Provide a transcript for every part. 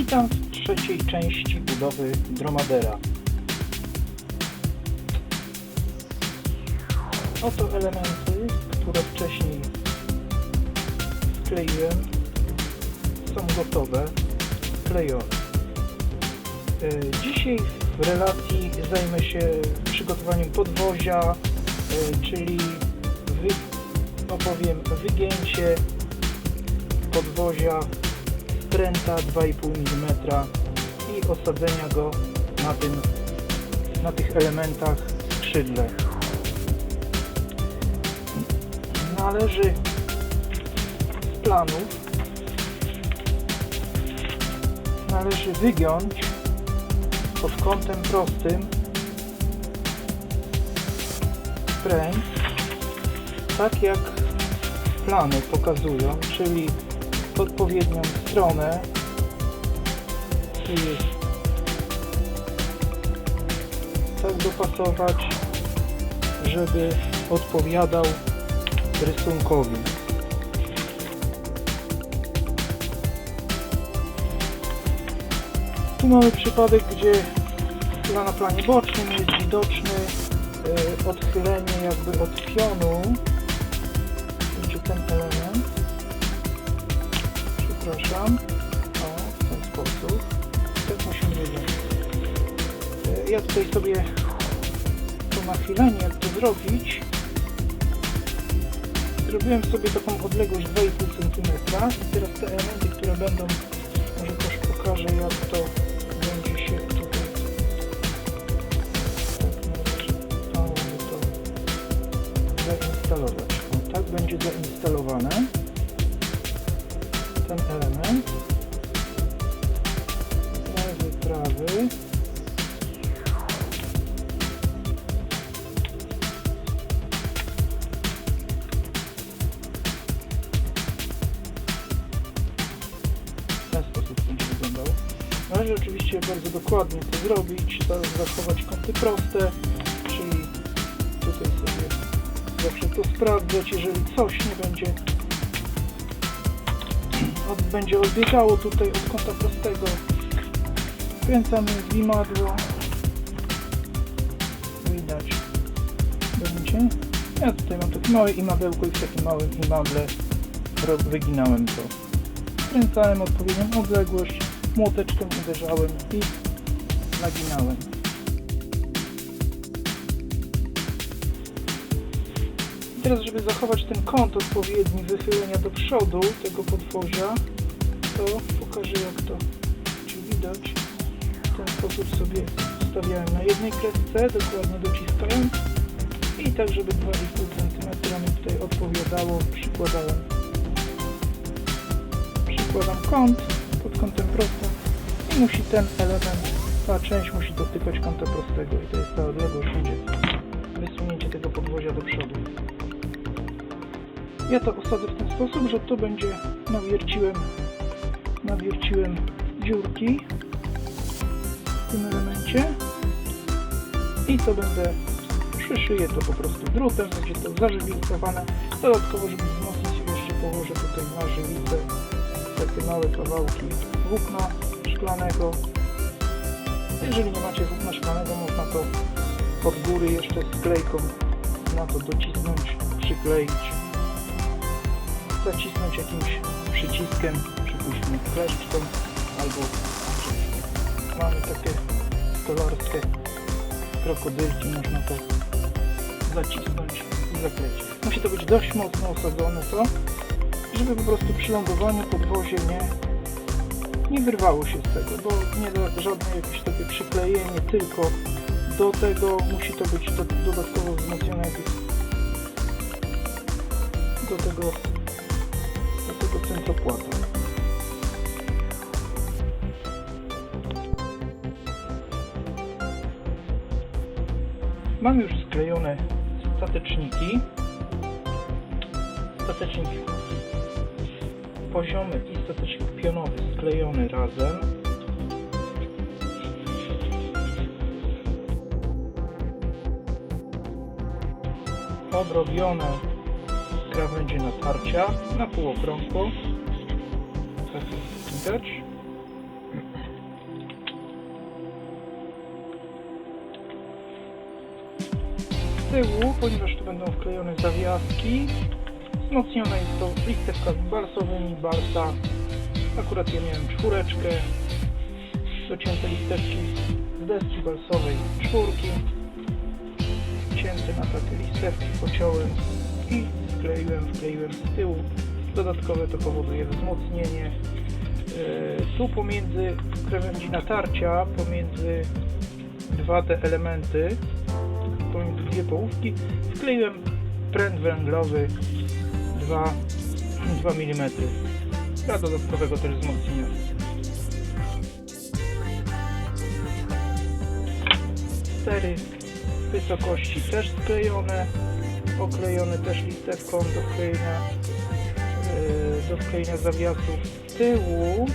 Witam w trzeciej części budowy Dromadera. Oto elementy, które wcześniej skleiłem. Są gotowe, sklejone. E, Dzisiaj w relacji zajmę się przygotowaniem podwozia, e, czyli wy, opowiem wygięcie podwozia pręta 2,5 mm i osadzenia go na, tym, na tych elementach skrzydle. Należy z planów należy wygiąć pod kątem prostym pręt tak jak plany pokazują, czyli w odpowiednią stronę jest tak dopasować, żeby odpowiadał rysunkowi. Tu mamy przypadek, gdzie na planie bocznym jest widoczny y, odchylenie jakby od pionu, Przepraszam. O, w ten sposób. Tak musimy wyjąć. Y, Ja tutaj sobie to nachylenie, jak to zrobić. Zrobiłem sobie taką odległość 2,5 cm i teraz te elementy, które będą, może też pokażę jak to będzie się tutaj tak należało to zainstalować. O, tak będzie zainstalowane ten element. Lewy, prawy. W ten sposób wyglądał. Należy oczywiście bardzo dokładnie to zrobić za- zachować kąty proste czyli tutaj sobie zawsze to sprawdzać jeżeli coś nie będzie będzie odbiegało tutaj od kąta prostego. Kręcamy wimadło. Widać. Będzie. Ja tutaj mam takie małe imadełko i w takim małym imable wyginałem to. Kręcałem odpowiednią odległość, młoteczkiem uderzałem i naginałem. I teraz, żeby zachować ten kąt odpowiedni wychylenia do przodu tego podwozia, to pokażę jak to czy widać. W ten sposób sobie stawiałem na jednej kresce, dokładnie dociskając i tak, żeby 2,5 cm mi tutaj odpowiadało, przykładałem. Przykładam kąt pod kątem prostym i musi ten element, ta część musi dotykać kąta prostego i to jest ta odległość, będzie wysunięcie tego podwozia do przodu. Ja to osadzę w ten sposób, że tu będzie nawierciłem, nawierciłem dziurki w tym elemencie i to będę przyszyję to po prostu drutem, będzie to zażywiczowane. Dodatkowo, żeby wzmocnić jeszcze położę tutaj na żywicę takie małe kawałki włókna szklanego. Jeżeli nie macie włókna szklanego, można to od góry jeszcze sklejką na to docisnąć, przykleić zacisnąć jakimś przyciskiem, przypuśćmy kleszczką albo mamy takie stolarskie krokodylki, można to zacisnąć i zaklecić. Musi to być dość mocno osadzone to, żeby po prostu przy lądowaniu podwozie nie, nie wyrwało się z tego, bo nie da żadne jakieś takie przyklejenie, tylko do tego musi to być do, dodatkowo wzmocnione do tego Mam już sklejone stateczniki. Statecznik poziomy i statecznik pionowy sklejony razem. Odrobione krawędzie natarcia na półokrągło widać. Z tyłu, ponieważ tu będą wklejone zawiaski, wzmocnione jest to listewkami balsowymi, balsa. Akurat ja miałem czwóreczkę, docięte listewki z deski balsowej czwórki, cięte na takie listewki pociąłem i wkleiłem, wkleiłem z tyłu. Dodatkowe to powoduje wzmocnienie Yy, Tu pomiędzy krawędzi natarcia, pomiędzy dwa te elementy, pomiędzy dwie połówki, wkleiłem pręt węglowy 2, 2 mm dla dodatkowego też wzmocnienia. Stery wysokości też sklejone, oklejone też listewką do wklejenia, do wklejenia zawiasów z tyłu.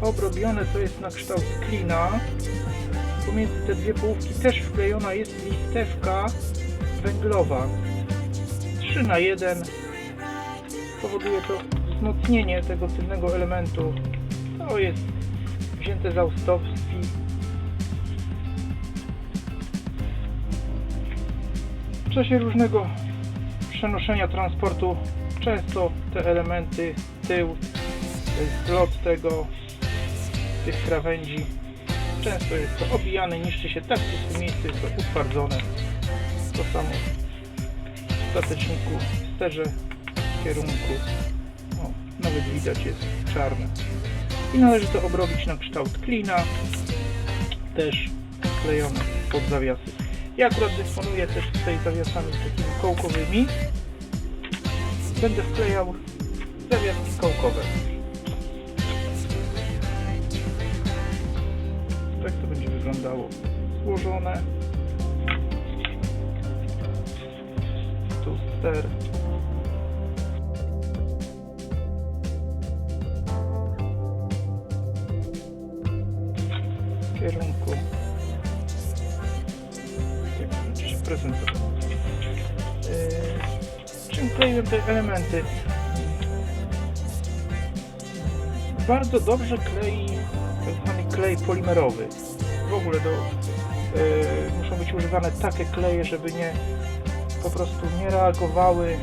Obrobione to jest na kształt klina. Pomiędzy te dwie połówki też wklejona jest listewka węglowa. 3 na 1 powoduje to wzmocnienie tego tylnego elementu. To jest wzięte z Austowski. W czasie różnego przenoszenia transportu często te elementy, tył, zlot tego, tych krawędzi często jest to obijane, niszczy się tak w tym miejscu, jest to utwardzone. To samo w stateczniku, w sterze kierunku. O, nawet widać jest czarne. I należy to obrobić na kształt klina, też klejone pod zawiasy. Ja akurat dysponuję też tutaj zawiasami takimi kołkowymi. Będę wklejał zawiaski kołkowe. Tak to będzie wyglądało złożone. Tu ster. Yy, czym kleiłem te elementy? Bardzo dobrze klei tak zwany klej polimerowy. W ogóle do, yy, muszą być używane takie kleje, żeby nie po prostu nie reagowały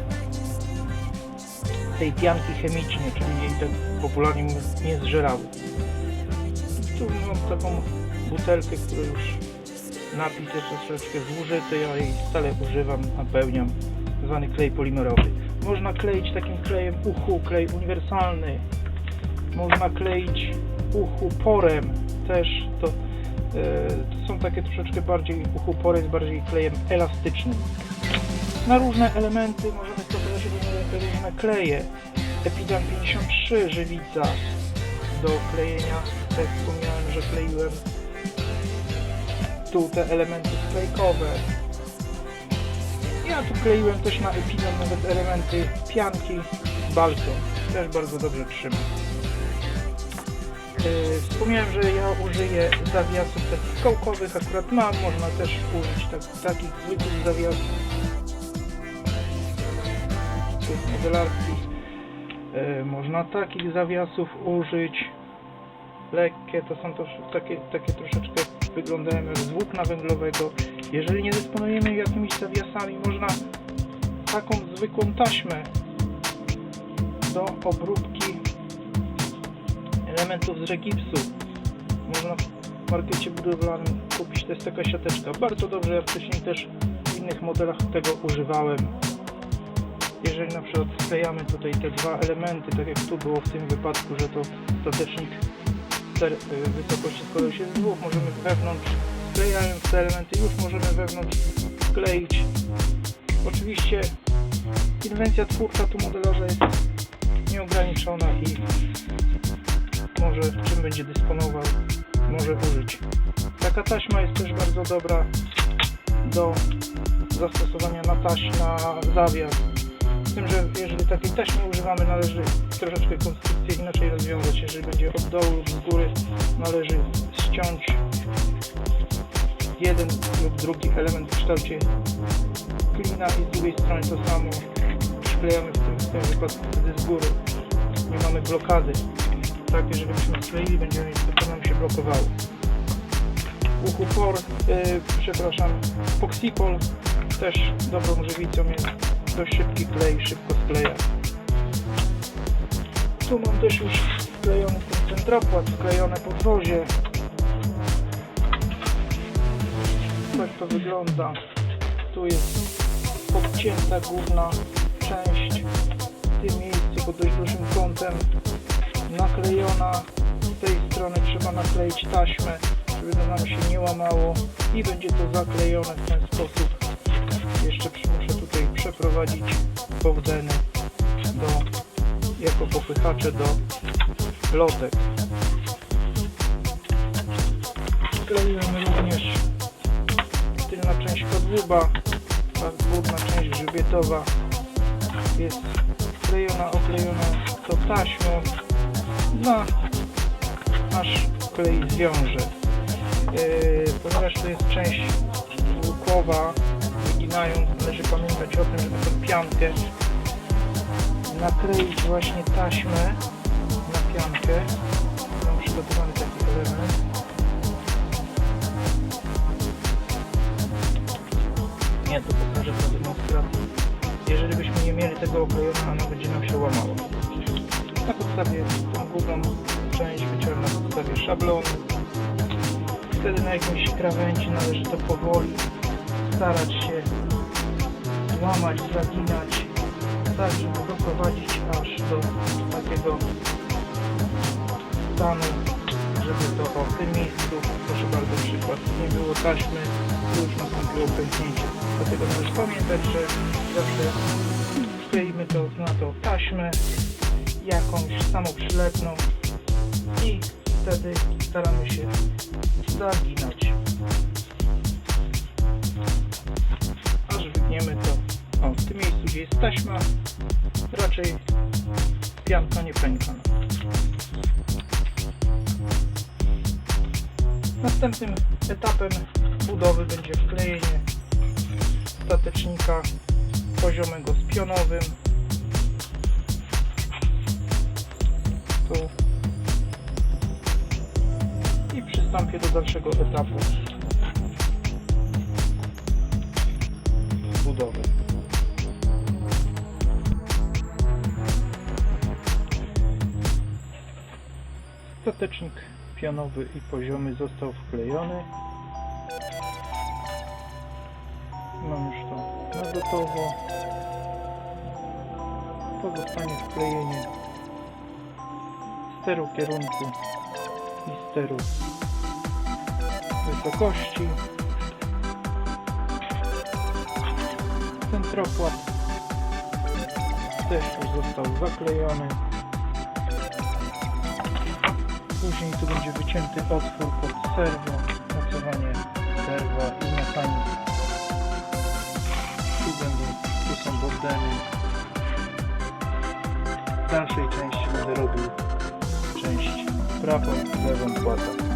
tej pianki chemicznie, czyli jej tak popularnie nie zżerały. Tu mam taką butelkę, która już napis jest troszeczkę zużyty, ja jej stale używam, napełniam, zwany klej polimerowy. Można kleić takim klejem uchu, klej uniwersalny. Można kleić uchu porem też, to, to są takie troszeczkę bardziej, uchu porem jest bardziej klejem elastycznym. Na różne elementy możemy stosować różne, kleje. Epidan 53 żywica do klejenia, tak wspomniałem, że kleiłem tu te elementy sklejkowe. Ja tu kleiłem też na Epidan nawet elementy pianki z balką. Też bardzo dobrze trzyma. Yy, Wspomniałem, że ja użyję zawiasów takich kołkowych, akurat mam, można też użyć tak, takich zwykłych zawiasów tych modelarskich. Yy, Można takich zawiasów użyć. Lekkie, to są to takie, takie troszeczkę wyglądają jak z włókna węglowego. Jeżeli nie dysponujemy jakimiś zawiasami, można taką zwykłą taśmę do obróbki elementów z regipsu. Można w markecie budowlanym kupić, to jest taka siateczka. Bardzo dobrze, ja wcześniej też w innych modelach tego używałem. Jeżeli na przykład sklejamy tutaj te dwa elementy, tak jak tu było w tym wypadku, że to statecznik wysokości składał się z dwóch, możemy wewnątrz, sklejając te elementy, już możemy wewnątrz skleić. Oczywiście inwencja twórcza tu modelarza jest nieograniczona i może czym będzie dysponował, może użyć. Taka taśma jest też bardzo dobra do zastosowania na taś, na zawias. Tym, że jeżeli takiej taśmy używamy, należy troszeczkę konstrukcję inaczej rozwiązać. Jeżeli będzie od dołu lub z góry, należy ściąć jeden lub drugi element w kształcie klina i z drugiej strony to samo przyklejamy w tym, w tym wypadku wtedy z góry. Nie mamy blokady. Tak, jeżeli byśmy skleili, będziemy to nam się blokowało. Uchupor, yy, przepraszam, Foxipol też dobrą żywicą jest. Dość szybki klej, szybko skleja. Tu mam też już wklejony ten centropłat, wklejone podwozie. Tak to wygląda. Tu jest podcięta główna część w tym miejscu pod dość dużym kątem naklejona. Z tej strony trzeba nakleić taśmę, żeby to nam się nie łamało i będzie to zaklejone w ten sposób. Jeszcze muszę tutaj przeprowadzić powdeny do, jako popychacze do lotek. Klejemy również tylna część podłuba, ta górna część grzbietowa jest klejona, oklejona to taśmą na aż klej zwiąże. Yy, ponieważ to jest część łukowa, wyginając, należy pamiętać o tym, żeby tę piankę nakleić właśnie taśmę na piankę. Mam przygotowany taki element. Nie, to pokażę po demonstracji. Jeżeli byśmy nie mieli tego oklejona, ono będzie nam się łamało. Na podstawie tą główną część wyciąłem na podstawie szablonu. Wtedy na jakimś krawędzi należy to powoli starać się łamać, zaginać, tak żeby doprowadzić aż do takiego stanu, żeby to w tym miejscu, proszę bardzo przykład, nie było taśmy, już nastąpiło pęknięcie. Dlatego należy pamiętać, że zawsze wkleimy to na to taśmę jakąś samoprzylepną i wtedy staramy się zaginać. Wytniemy to o, w tym miejscu, gdzie jest taśma, raczej pianka nie pęka. Następnym etapem budowy będzie wklejenie statecznika poziomego z pionowym. Tu. I przystąpię do dalszego etapu budowy. Statecznik pionowy i poziomy został wklejony. Mam już to na gotowo. Pozostanie wklejenie steru kierunku i steru wysokości. Centropłat też już został zaklejony. Później tu będzie wycięty otwór pod serwo, mocowanie serwa i mechanizm. Tu będą, tu są bordeny. W dalszej części będę robił część prawą lewą płatę.